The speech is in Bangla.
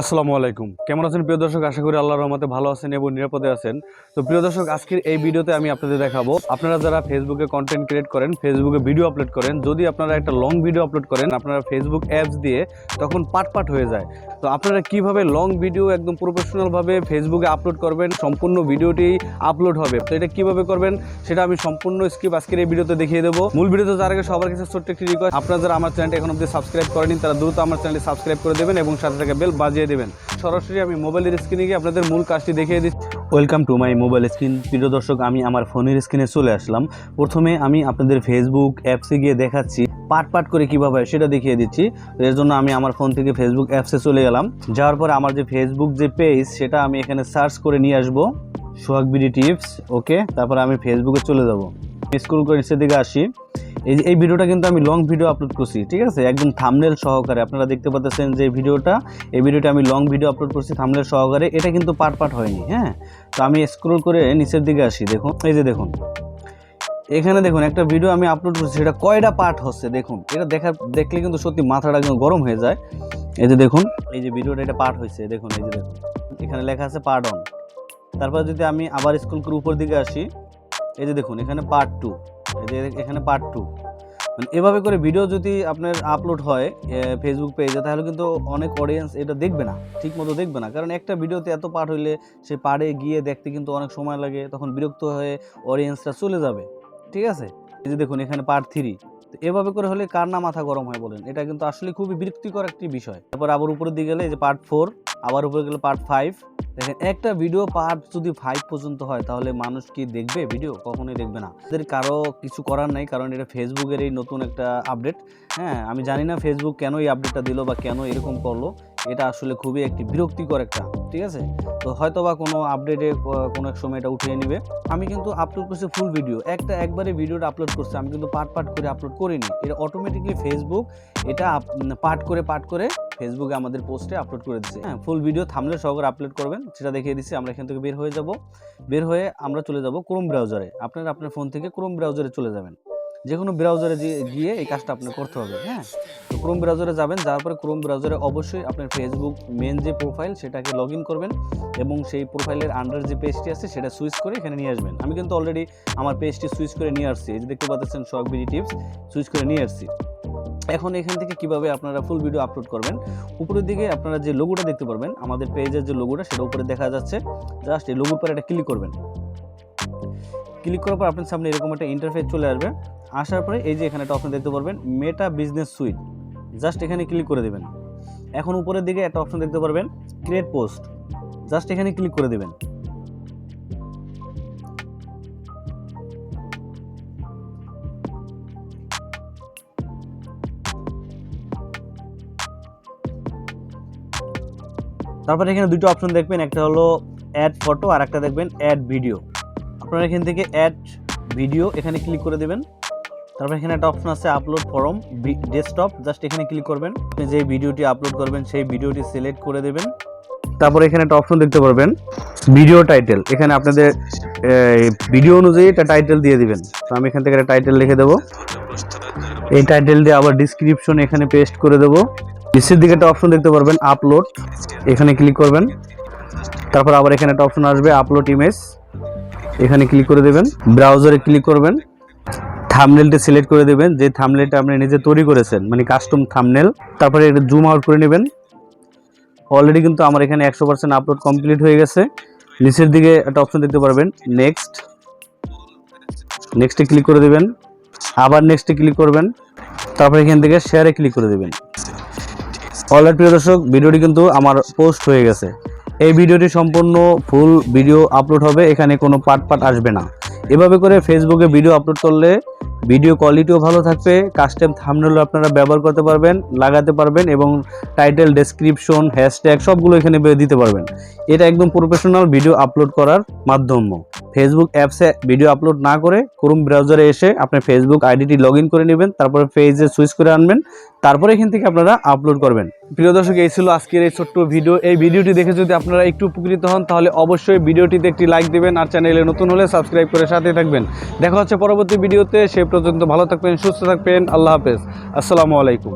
আসসালামু আলাইকুম। কেমন আছেন প্রিয় দর্শক? আশা করি আল্লাহর রহমতে ভালো আছেন এবং নিরাপদে আছেন। তো প্রিয় দর্শক, আজকের এই ভিডিওতে আমি আপনাদের দেখাবো, আপনারা যারা ফেসবুকে কন্টেন্ট ক্রিয়েট করেন ফেসবুকে ভিডিও আপলোড করেন, যদি আপনারা একটা লং ভিডিও আপলোড করেন, আপনারা ফেসবুক অ্যাপস দিয়ে তখন পাট পাট হয়ে যায়। তো আপনারা কীভাবে লং ভিডিও একদম প্রফেশনালভাবে ফেসবুকে আপলোড করবেন, সম্পূর্ণ ভিডিওটি আপলোড হবে, তো এটা কীভাবে করবেন, সেটা আমি সম্পূর্ণ স্কিপ আজকের এই ভিডিওতে দেখিয়ে দেবো। মূল ভিডিওতে যার আগে সবার কাছে ছোট্ট একটি রিকোয়েস্ট আপনারা যারা আমার চ্যানেলটি এখন অব্দি সাবস্ক্রাইব করেনি তারা দ্রুত আমার চ্যানেলটি সাবস্ক্রাইব করে দেবেন এবং সাথে সাথে বেল বাজিয়ে দেবেন। সরাসরি আমি মোবাইলের স্ক্রিনে গিয়ে আপনাদের মূল কাজটি দেখিয়ে দিচ্ছি। Welcome to my mobile screen প্রিয় দর্শক, আমি আমার ফোনের স্ক্রিনে চলে আসলাম। প্রথমে আমি আপনাদের ফেসবুক অ্যাপসে গিয়ে দেখাচ্ছি। পাট পাট করে কীভাবে সেটা দেখিয়ে দিচ্ছি। এর জন্য আমি আমার ফোন থেকে ফেসবুক অ্যাপসে চলে গেলাম। যাওয়ার পরে আমার যে ফেসবুক যে পেজ সেটা আমি এখানে সার্চ করে নিয়ে আসব। সোহাগ বিডি টিপস ওকে তারপরে আমি ফেসবুকে চলে যাব। স্কুল করে নিচের দিকে আসি। এই এই ভিডিওটা কিন্তু আমি লং ভিডিও আপলোড করছি, ঠিক আছে? একদম থামনেল সহকারে। আপনারা দেখতে পাচ্ছেন যে ভিডিওটা, এই ভিডিওটা আমি লং ভিডিও আপলোড করছি থামনেল সহকারে। এটা কিন্তু পার্ট পার্ট হয়নি হ্যাঁ? তো আমি স্ক্রল করে নিচের দিকে আসি, দেখুন। এই যে দেখুন। এখানে দেখুন, একটা ভিডিও আমি আপলোড করছি, সেটা কয়টা পার্ট হচ্ছে, দেখুন। এটা দেখা, দেখলে কিন্তু সত্যি মাথাটা একদম গরম হয়ে যায়। এই যে দেখুন, এই যে ভিডিওটা এটা পার্ট হয়েছে, দেখুন, এই যে দেখুন। এখানে লেখা আছে পার্ট অন তারপর যদি আমি আবার স্কুল করে উপর দিকে আসি, এই যে দেখুন, এখানে পার্ট টু এখানে পার্ট টু মানে এভাবে করে ভিডিও যদি আপনার আপলোড হয় ফেসবুক পেজে তাহলে কিন্তু অনেক অডিয়েন্স এটা দেখবে না ঠিক মতো দেখবে না। কারণ একটা ভিডিওতে এত পার্ট হইলে সে পাড়ে গিয়ে দেখতে কিন্তু অনেক সময় লাগে, তখন বিরক্ত হয়ে অডিয়েন্সটা চলে যাবে। ঠিক আছে? এই যে দেখুন, এখানে পার্ট থ্রি তো এভাবে করে হলে কার না মাথা গরম হয় বলেন? এটা কিন্তু আসলে খুবই বিরক্তিকর একটি বিষয়। তারপর আবার উপরের দিকে গেলে এই যে পার্ট ফোর আবার উপরে গেলে পার্ট ফাইভ দেখেন, একটা ভিডিও পার্ট যদি ফাইভ পর্যন্ত হয়, তাহলে মানুষ কি দেখবে ভিডিও কখনোই দেখবে না। এদের কারও কিছু করার নাই, কারণ এটা ফেসবুকের এই নতুন একটা আপডেট হ্যাঁ আমি জানি না ফেসবুক কেন এই আপডেটটা দিল বা কেন এরকম করল। এটা আসলে খুবই একটি বিরক্তিকর একটা, ঠিক আছে? তো হয়তো বা কোনো আপডেটে কোনো এক সময় এটা উঠিয়ে নেবে। আমি কিন্তু আপলোড করছি ফুল ভিডিও একটা, একবারে ভিডিওটা আপলোড করছি, আমি কিন্তু পার্ট পার্ট করে আপলোড করিনি। এটা অটোমেটিকলি ফেসবুক এটা পার্ট করে পার্ট করে ফেসবুকে আমাদের পোস্টে আপলোড করে দিচ্ছে হ্যাঁ ফুল ভিডিও থামলে সহকারে আপলোড করবেন, সেটা দেখিয়ে দিচ্ছি আমরা এখান থেকে বের হয়ে যাব। বের হয়ে আমরা চলে যাব ক্রোম ব্রাউজারে আপনার আপনার ফোন থেকে ক্রোম ব্রাউজারে চলে যাবেন। যে কোনো ব্রাউজারে গিয়ে এই কাজটা আপনার করতে হবে হ্যাঁ? তো ক্রোম ব্রাউজারে যাবেন, যাওয়ার পরে ক্রোম ব্রাউজারে অবশ্যই আপনার ফেসবুক মেন যে প্রোফাইল সেটাকে লগ করবেন এবং সেই প্রোফাইলের আন্ডার যে পেজটি আছে, সেটা সুইচ করে এখানে নিয়ে আসবেন। আমি কিন্তু অলরেডি আমার পেজটি সুইচ করে নিয়ে আসছি। এই যে দেখতে পাচ্ছেন শখ বিডি টিপস সুইচ করে নিয়ে আসছি। এখন এখান থেকে কীভাবে আপনারা ফুল ভিডিও আপলোড করবেন? উপরের দিকে আপনারা যে লোগোটা দেখতে পারবেন, আমাদের পেজের যে লোগোটা সেটা উপরে দেখা যাচ্ছে। জাস্ট এই লোগোর পরে একটা ক্লিক করবেন। ক্লিক করার পর আপনার সামনে এরকম একটা ইন্টারফেস চলে আসবে। আসার পরে এই যে এখানে একটা অপশন দেখতে পারবেন মেটা বিজনেস সুইট জাস্ট এখানে ক্লিক করে দেবেন। এখন উপরের দিকে একটা অপশন দেখতে পারবেন ক্রিয়েট পোস্ট জাস্ট এখানে ক্লিক করে দেবেন। তারপরে এখানে দুটো অপশন দেখবেন, একটা হলো অ্যাড ফটো আর একটা দেখবেন অ্যাড ভিডিও আপনারা এখান থেকে অ্যাড ভিডিও এখানে ক্লিক করে দেবেন। তারপর এখানে একটা অপশন আছে আপলোড ফরম ডেস্কটপ জাস্ট এখানে ক্লিক করবেন। আপনি যে ভিডিওটি আপলোড করবেন, সেই ভিডিওটি সিলেক্ট করে দেবেন। তারপর এখানে একটা অপশন দেখতে পারবেন ভিডিও টাইটেল এখানে আপনাদের ভিডিও অনুযায়ী একটা টাইটেল দিয়ে দিবেন। তো আমি এখান থেকে একটা টাইটেল লিখে দেবো। এই টাইটেল দিয়ে আবার ডিসক্রিপশন এখানে পেস্ট করে দেবো। নিচের দিকে একটা অপশন দেখতে পারবেন আপলোড এখানে ক্লিক করবেন। তারপর আবার এখানে একটা অপশন আসবে আপলোড ইমেজ এখানে ক্লিক করে দেবেন ব্রাউজারে ক্লিক করবেন। থামনেলটা সিলেক্ট করে দেবেন, যে থামনেলটা আপনি নিজে তৈরি করেছেন মানে কাস্টম থামনেল তারপরে এটা জুম আউট করে নেবেন। অলরেডি কিন্তু আমার এখানে একশো পার্সেন্ট আপলোড কমপ্লিট হয়ে গেছে। নিচের দিকে একটা অপশন দেখতে পারবেন নেক্সট নেক্সটে ক্লিক করে দেবেন। আবার নেক্সটে ক্লিক করবেন। তারপর এখান থেকে শেয়ারে ক্লিক করে দেবেন। অলরেডি প্রিয় দর্শক, ভিডিওটি কিন্তু আমার পোস্ট হয়ে গেছে। এই ভিডিওটি সম্পূর্ণ ফুল ভিডিও আপলোড হবে, এখানে কোনো পার্ট পার্ট আসবে না। এভাবে করে ফেসবুকে ভিডিও আপলোড করলে ভিডিও কোয়ালিটিও ভালো থাকবে কাস্টম থামনেল আপনারা ব্যবহার করতে পারবেন, লাগাতে পারবেন এবং টাইটেল ডেসক্রিপশন হ্যাশট্যাগ সবগুলো এখানে দিতে পারবেন। এটা একদম প্রফেশনাল ভিডিও আপলোড করার মাধ্যম। ফেসবুক অ্যাপসে ভিডিও আপলোড না করে ক্রোম ব্রাউজারে এসে আপনি ফেসবুক আইডিটি লগ করে নেবেন, তারপরে পেজে সুইচ করে আনবেন, তারপরে এখান থেকে আপনারা আপলোড করবেন। প্রিয় দর্শক, এই ছিল আজকের এই ছোট্ট ভিডিও এই ভিডিওটি দেখে যদি আপনারা একটু উপকৃত হন, তাহলে অবশ্যই ভিডিওটিতে একটি লাইক দেবেন আর চ্যানেলে নতুন হলে সাবস্ক্রাইব করে সাথে থাকবেন। দেখা হচ্ছে পরবর্তী ভিডিওতে সে পর্যন্ত ভালো থাকবেন, সুস্থ থাকবেন। আল্লাহ হাফেজ। আসসালামু আলাইকুম।